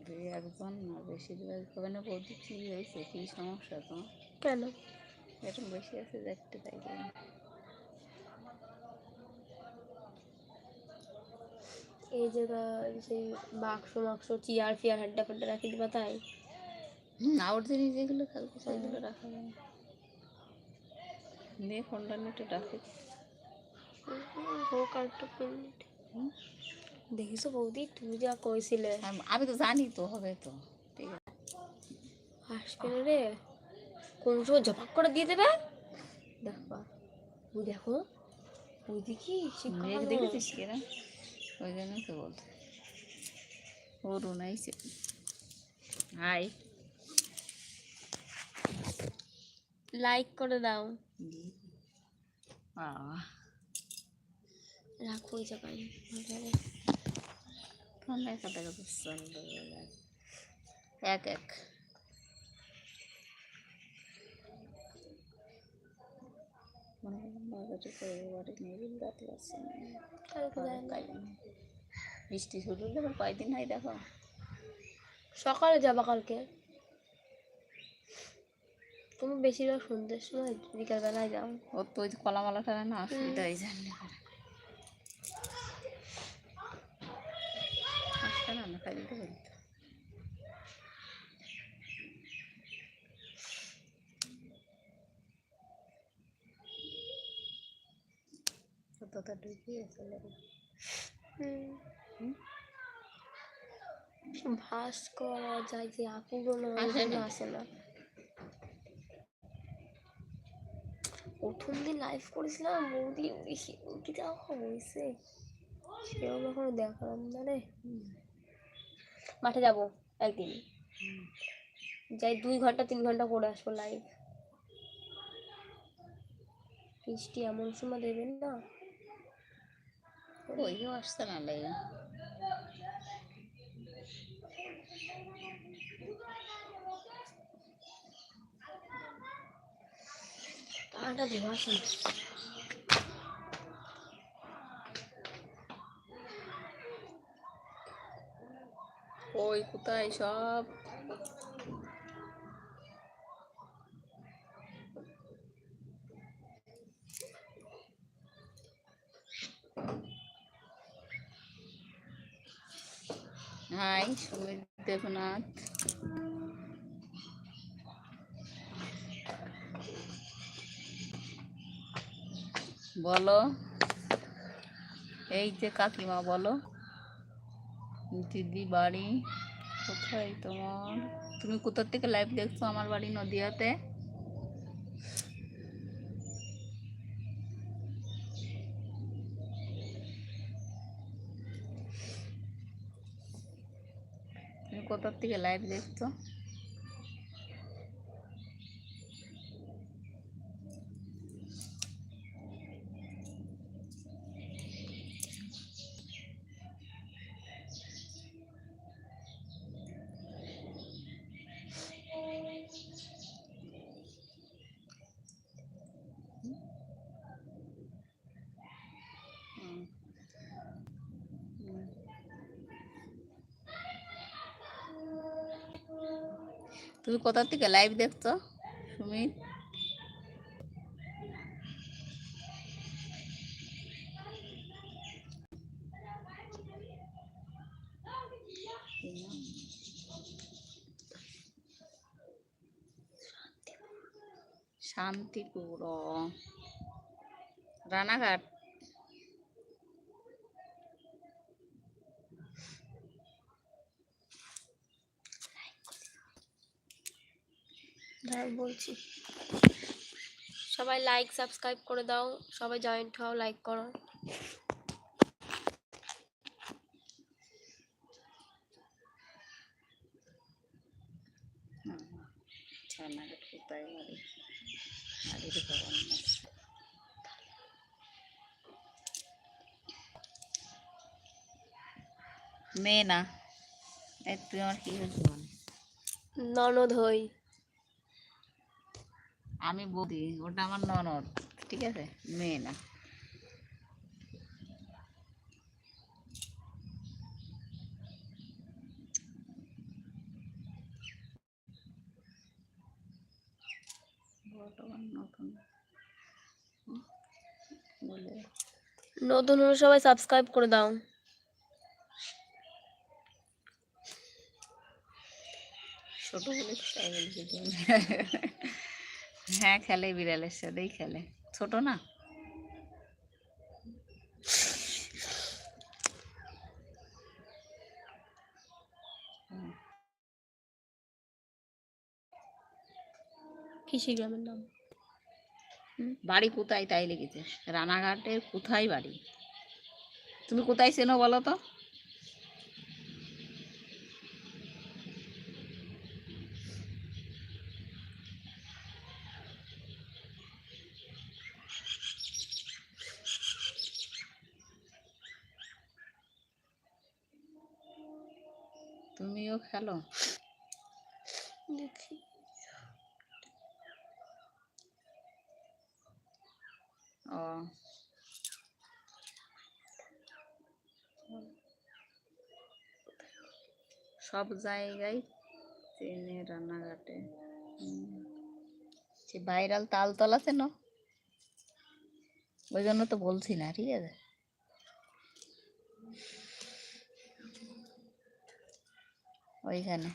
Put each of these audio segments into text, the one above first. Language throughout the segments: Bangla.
দুই একজন না বেশিরভাগ হবে না বৌদি কী হয়েছে কী সমস্যা তোমার কেন? এরকম বেশি আছে দেখতে তাই। এই জায়গায় সেই বাক্স মাক্স চেয়ার ফিয়ার হাড্ডা ফাড্ডা রাখি দিবা তাই? আউট জিনিস যেগুলো থাকবে সেগুলো রাখা যাবে দিয়ে ফোনটা নেটে রাখে হোক আর একটু মিনিট দেখিছো বৌদি তুমি যা কইছিলে আমি তো জানি তো হবে তো। ঠিক আছে। আসবে রে। কোন সময় জপাক করে দিয়ে দেবে? দেখবা। ওই দেখো। ওই দেখি কালো। দেখেছিস কিনা ওই জন্যই তো বলতে অরুণ আইছে হাই লাইক করে দাও। রাখো ওই জায়গায় ভালো ফোন দেখা দেখা তো চলবে এক এক। যায়। বৃষ্টি শুরু হলে কয়দিন হয় দেখো। সকালে যাবা কালকে? তুমি বেশিরভাগ সন্ধ্যের সময় বিকালবেলায় যাও। ওর তো ওই কলামালাটা না অসুবিধা হয়ে জানলে না দিতে ভাস করা যায় যে আপুগুলো আসে না। প্রথম দিন লাইভ করেছিলাম বৌদি বেশি উঠি যাওয়া হয়েছে সেও এখনও দেখালাম না রে মাঠে যাব একদিন। যাই দুই ঘণ্টা, তিন ঘণ্টা করে আসব লাইভ বৃষ্টি এমন সময় দেবেন না? ওইও আসতে না দেওয়া ওই কোথায় সব? হাই সুমিত দেবনাথ। বলো এই যে কাকিমা বলো। দিদি বাড়ি। কোথায় তোমার? তুমি কোথার থেকে লাইভ দেখছ আমার বাড়ি নদিয়াতে? তুমি কোথার থেকে লাইভ দেখছ? তুমি কোথা থেকে লাইভ দেখছ? সুমিত? শান্তিপুর। রানাঘাট। হ্যাঁ বলছি। সবাই লাইক সাবস্ক্রাইব করে দাও। সবাই জয়েন্ট হও লাইক করো। মেয়ে না তুই আমার কি ননদ হই। আমি বৌদি ওটা আমার ননদ ঠিক আছে? মেয়ে না। নতুন। হলে সবাই সাবস্ক্রাইব করে দাও। ছোট বলে হ্যাঁ খেলে বিড়ালের সাথেই খেলে। ছোট না? কৃষি গ্রামের নাম। বাড়ি কোথায় তাই লিখেছে? রানাঘাটের কোথায় বাড়ি? তুমি কোথায় চেনো বলো তো? তুমিও খেলো। দেখি। ও। সব জায়গায় ট্রেনে রান্নাঘাটে। সে ভাইরাল তালতলা আছে না? ওই জন্য তো বলছি না ঠিক আছে? ওইখানে।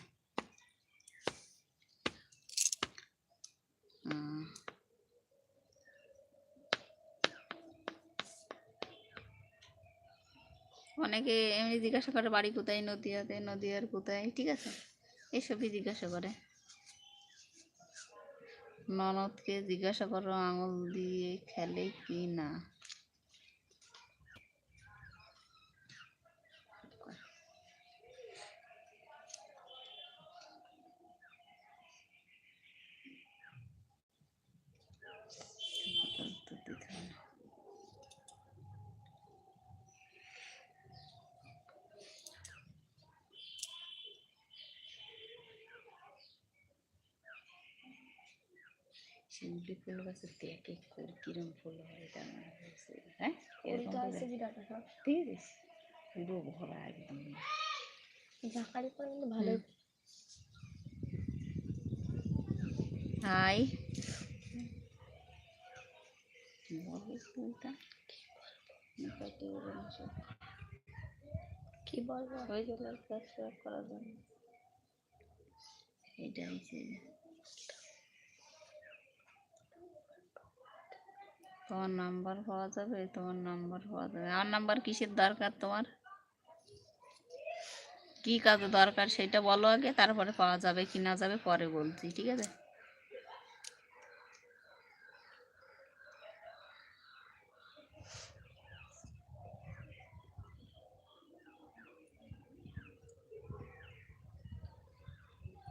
অনেকে এমনি জিজ্ঞাসা করে, বাড়ি কোথায়? নদীয়াতে। নদিয়ার কোথায়? ঠিক আছে? এসবই জিজ্ঞাসা করে। ননদকে জিজ্ঞাসা করো, আঙুল দিয়ে খেলে কি না উত্তর দিতে হবে না। শিউলি ফুল থেকে করে কিরম ফুল হয় এটা আমার হয়েছে। হ্যাঁ? ঠিক আছে। পুরো ভরা একদম। ঝাঁকারি করে কিন্তু ভালোই। হাই। ফুলটা কি বলব? হয়ে গেল করার জন্য। এটা তোমার নাম্বার পাওয়া যাবে, তোমার নাম্বার পাওয়া যাবে। আমার নাম্বার কিসের দরকার তোমার? কি কাজে দরকার সেটা বলো আগে, তারপরে পাওয়া যাবে কি না যাবে পরে বলছি, ঠিক আছে?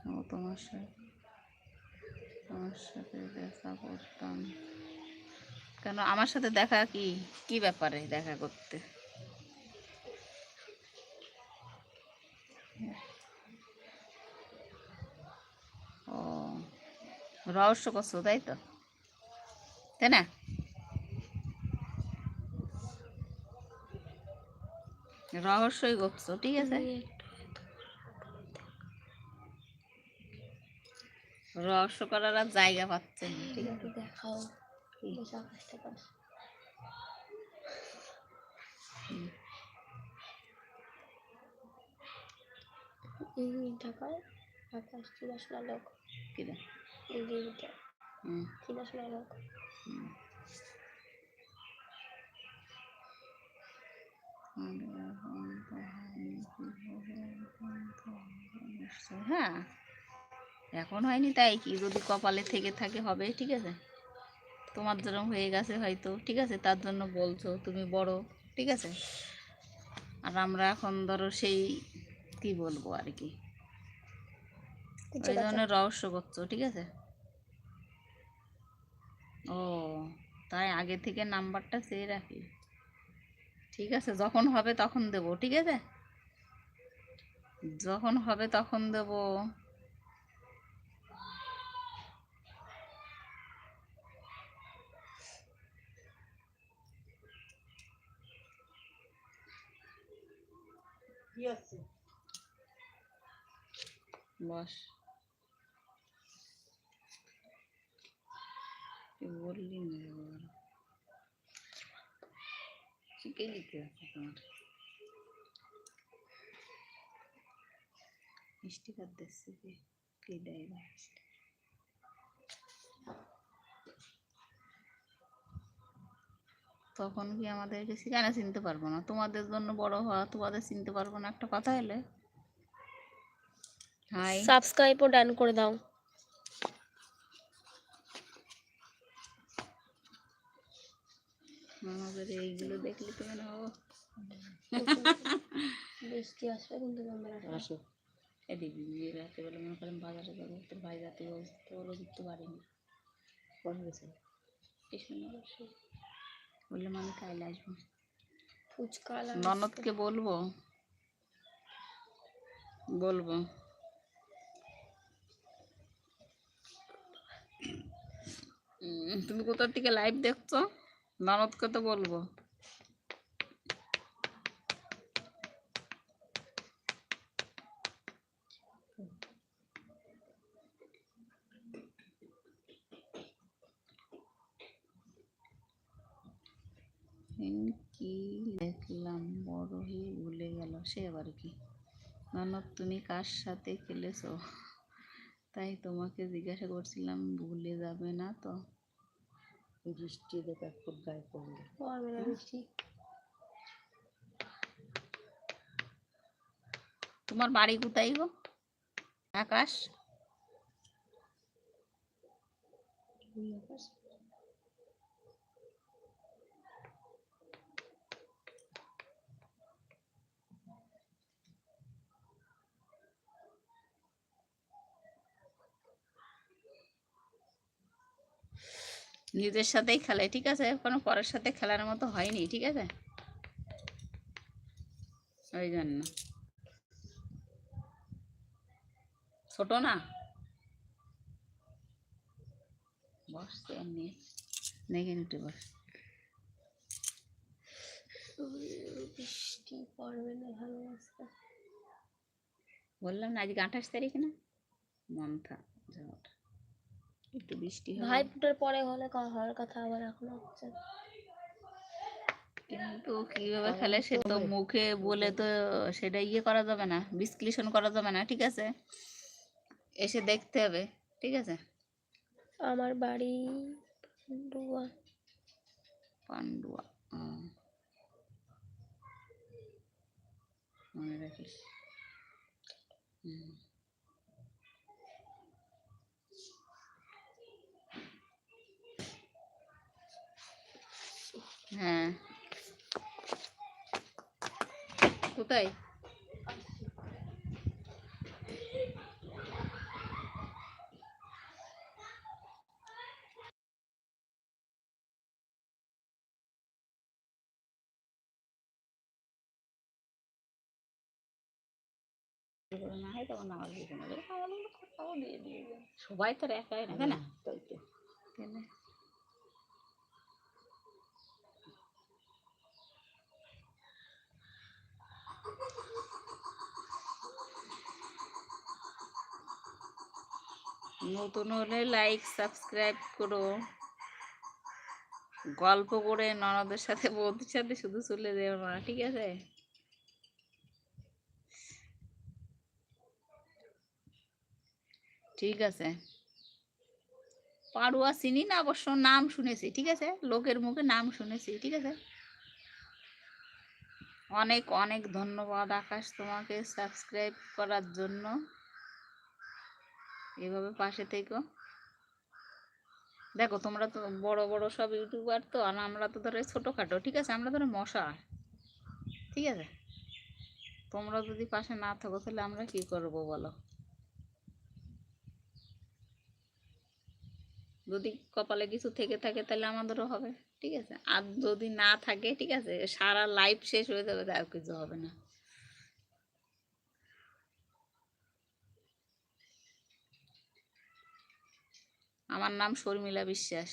ও তোমার সাথে তোমার সাথে দেখা করতাম। কেন? আমার সাথে দেখা কি কি ব্যাপারে দেখা করতে? ও, রহস্য করছ, তাই তো? তাই না? রহস্যই করছ, ঠিক আছে? রহস্য করার আর জায়গা পাচ্ছে না, ঠিক আছে? দেখাও। কি? বেশ আকাশটা পাশ হুম। ঢাকায় আকাশ চিনাশোনা লোক কিরে চিনাশোনা লোক হুম। হ্যাঁ এখন হয়নি তাই কি? যদি কপালে থেকে থাকে হবে ঠিক আছে? তোমার জন্য হয়ে গেছে হয়তো, ঠিক আছে? তার জন্য বলছো, তুমি বড়, ঠিক আছে? আর আমরা এখন ধরো সেই, কি বলব আর কি? ওই। জন্য রহস্য করছ, ঠিক আছে? ও, তাই আগে থেকে নাম্বারটা চেয়ে রাখি। ঠিক আছে, যখন হবে তখন দেবো, ঠিক আছে? যখন হবে তখন দেবো। বস। বললি না শিখে দিতে আছে তোমার? মিষ্টি কি কে দেয় তখন কি আমাদেরকে কেন চিনতে পারব না? তোমাদের জন্য বড় হওয়া তোমাদের চিনতে পারব না একটা কথা এলে। হাই সাবস্ক্রাইবও ডান করে দাও। আমাদের এইগুলো দেখলে তো মনে হব বৃষ্টি আসবে কিন্তু আমরা আসো। এদিকে গিয়ে রাত্রেবেলা মনে করেন বাজারে যাব তোর ভাই রাতে বলছে তো বলে দিতে পারিনি। কোন গেছে। কৃষ্ণনগর সে বললে মানে কাইলে আসব। ফুচকা ননদকে বলব। বলব। তুমি কোথার থেকে লাইভ দেখছ? ননদকে তো বলব। কি দেখলাম বড় হয়ে ভুলে গেল সে আবার কি? ননদ তুমি কার সাথে খেলেছো? তাই তোমাকে জিজ্ঞাসা করছিলাম ভুলে যাবে না তো? বৃষ্টি দেখা খুব গায়ে পড়ল। পড়বে না বৃষ্টি। তোমার বাড়ি কোথায় গো? আকাশ? নিজের সাথেই খেলে ঠিক আছে? কোনো পরের সাথে খেলার মতো হয়নি ঠিক আছে? ওই জন্য। ছোট না? বসছে এমনি বস। বৃষ্টি পড়বে না ভালো বললাম না আজকে আঠাশ তারিখ না? মন্থা একটু বৃষ্টি হবে। ভাই ফুটার পরে হলে হওয়ার কথা আবার এখন হচ্ছে। কিন্তু কীভাবে খেলে সে তো মুখে বলে তো সেটা ইয়ে করা যাবে না বিশ্লেষণ করা যাবে না ঠিক আছে? এসে দেখতে হবে ঠিক আছে? আমার বাড়ি পান্ডুয়া। পান্ডুয়া। মনে রাখিস। হুম। হ্যাঁ কোথায় করে না হয় তখন আমার দিকে নেবে আমাদের কথাও দিয়ে দিয়ে দেবে। সবাই তো আর একাই না তাই না নতুন হলে লাইক সাবস্ক্রাইব করো। গল্প করে ননদের সাথে, বৌদির সাথে শুধু চলে যেও না, ঠিক আছে? ঠিক আছে। পাড়ুয়া চিনি না অবশ্য? নাম শুনেছি, ঠিক আছে? লোকের মুখে নাম শুনেছি, ঠিক আছে? অনেক অনেক ধন্যবাদ আকাশ তোমাকে সাবস্ক্রাইব করার জন্য। এভাবে পাশে থেকো। দেখো, তোমরা তো বড় বড় সব ইউটিউবার তো, আর আমরা তো ধরো ছোটোখাটো, ঠিক আছে? আমরা ধরো মশা, ঠিক আছে? তোমরা যদি পাশে না থাকো, তাহলে আমরা কি করব বলো? যদি কপালে কিছু থেকে থাকে, তাহলে আমাদেরও হবে, ঠিক আছে? আর যদি না থাকে, ঠিক আছে? সারা লাইফ শেষ হয়ে যাবে আর কিছু হবে না। আমার নাম শর্মিলা বিশ্বাস।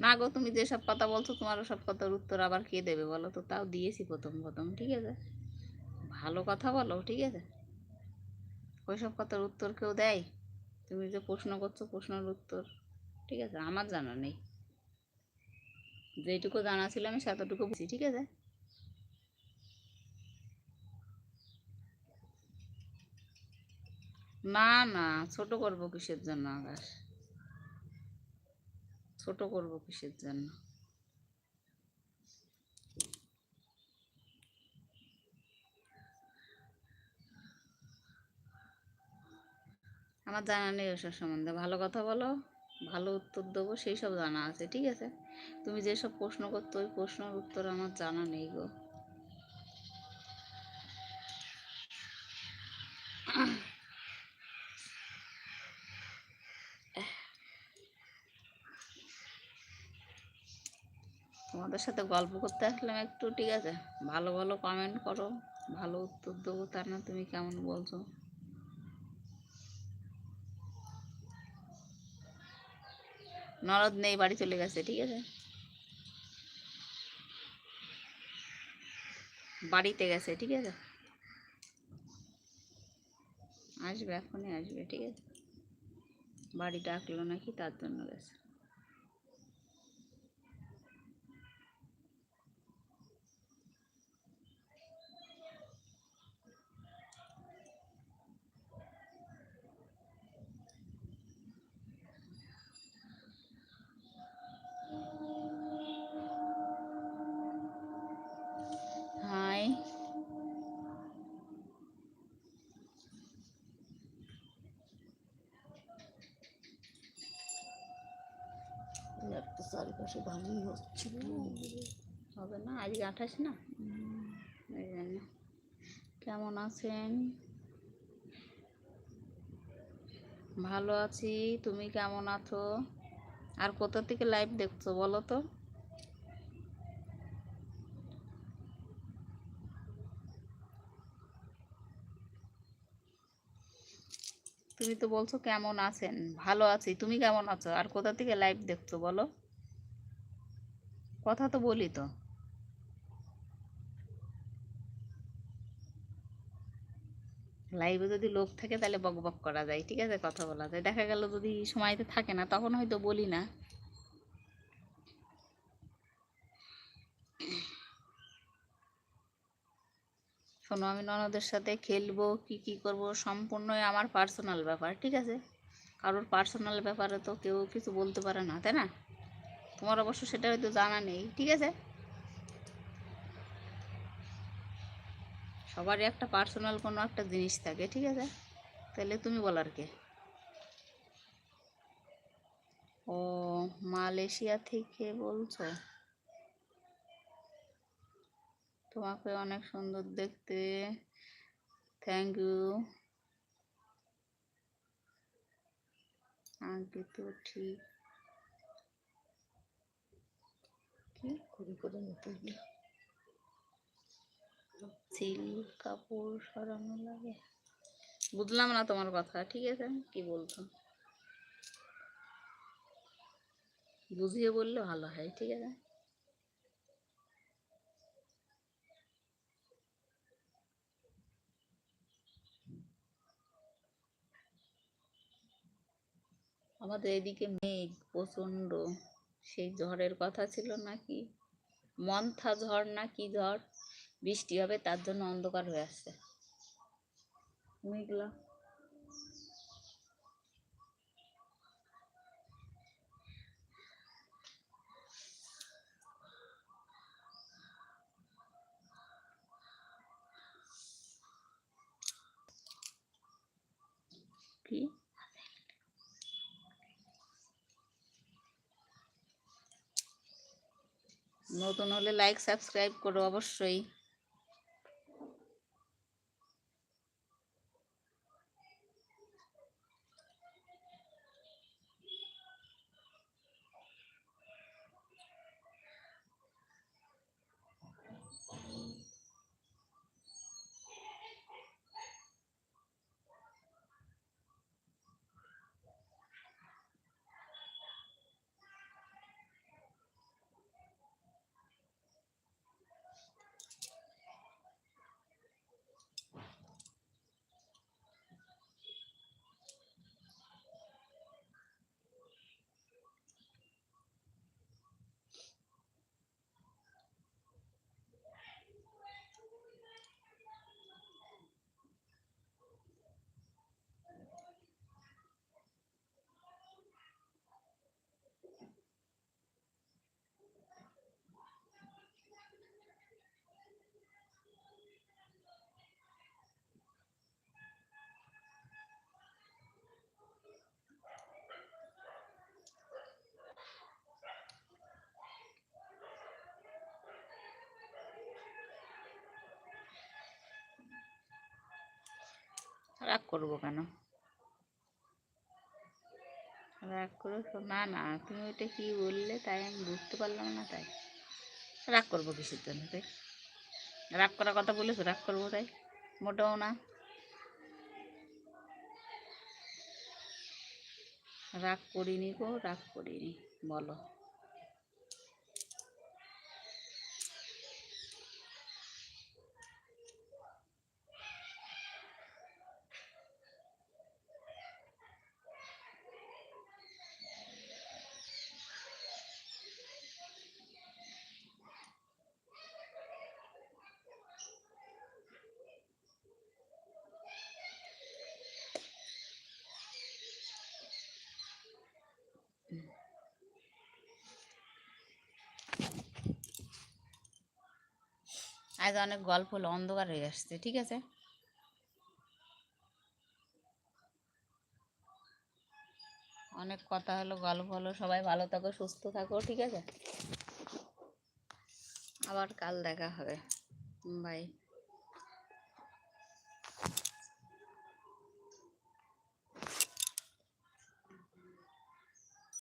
না গো, তুমি যেসব কথা বলছো তোমার সব কথার উত্তর আবার কে দেবে বলো তো? তাও দিয়েছি প্রথম প্রথম, ঠিক আছে? ভালো কথা বলো, ঠিক আছে? ওইসব কথার উত্তর কেউ দেয়? তুমি যে প্রশ্ন করছ, প্রশ্নের উত্তর, ঠিক আছে? আমার জানা নেই। যেটুকু জানা ছিল আমি সেতটুকু বুঝি ঠিক আছে? না না, ছোট করব কিসের জন্য আকাশ ছোট করব কিসের জন্য? আমার জানা নেই ওসব সম্বন্ধে। ভালো কথা বলো, ভালো উত্তর দেবো, সেই সব জানা আছে, ঠিক আছে? তুমি যেসব প্রশ্ন করতো, ওই প্রশ্নের উত্তর আমার জানা নেই গো। তোমাদের সাথে গল্প করতে আসলাম একটু, ঠিক আছে? ভালো ভালো কমেন্ট করো, ভালো উত্তর দেবো তা না তুমি কেমন বলছো? নরদ নেই, বাড়ি চলে গেছে, ঠিক আছে? বাড়িতে গেছে, ঠিক আছে? আসবে, এখনই আসবে, ঠিক আছে? বাড়ি ডাকলো নাকি, তার জন্য গেছে। চারিপাশে ভালোই হচ্ছিল হবে না, আজকে আঠাশ না? এই জন্য। কেমন আছেন? ভালো আছি, তুমি কেমন আছো? আর কোথা থেকে লাইভ দেখছ বলো তো? তুমি তো বলছো কেমন আছেন, ভালো আছি, তুমি কেমন আছো? আর কোথা থেকে লাইভ দেখছ বলো? কথা তো বলি তো। লাইভে যদি লোক থাকে তাহলে বক বক করা যায়, ঠিক আছে? কথা বলা যায়। দেখা গেল যদি সময়তে থাকে না, তখন হয়তো বলি না। শোনো, আমি ননদের সাথে খেলব, কি কি করব, সম্পূর্ণই আমার পার্সোনাল ব্যাপার, ঠিক আছে? কারোর পার্সোনাল ব্যাপারে তো কেউ কিছু বলতে পারে না, তাই না? তোমার অবশ্য সেটা হয়তো জানা নেই, ঠিক আছে? সবারই একটা পার্সোনাল কোনো একটা জিনিস থাকে, ঠিক আছে? তাহলে তুমি বলার কে? ও, মালয়েশিয়া থেকে বলছো? তোমাকে অনেক সুন্দর দেখতে। থ্যাংক ইউ আগে তো ঠিক করে নিতে গিয়ে। কাপড় সরানো লাগে। বুঝলাম না তোমার কথা, ঠিক আছে? কি বলছো? বুঝিয়ে বললে ভালো হয়, ঠিক আছে? আমাদের এদিকে মেঘ প্রচণ্ড। সেই ঝড়ের কথা ছিল নাকি? মন্থা ঝড় না কি ঝড়? বৃষ্টি হবে, তার জন্য অন্ধকার হয়ে আসছে মেঘলা। কি? নতুন হলে লাইক সাবস্ক্রাইব করো অবশ্যই। রাগ করব কেন? রাগ করে না না, তুমি ওইটা কি বললে তাই আমি বুঝতে পারলাম না তাই। রাগ করব কিসের জন্য তাই? রাগ করার কথা বলেছ, রাগ করব তাই? মোটেও না। রাগ করিনি গো, রাগ করিনি, বলো। আজ অনেক গল্প হলো, অন্ধকার হয়ে আসছে, ঠিক আছে? অনেক কথা হলো, গল্প হলো, সবাই ভালো থাকো, সুস্থ থাকো, ঠিক আছে? আবার কাল দেখা হবে। বাই।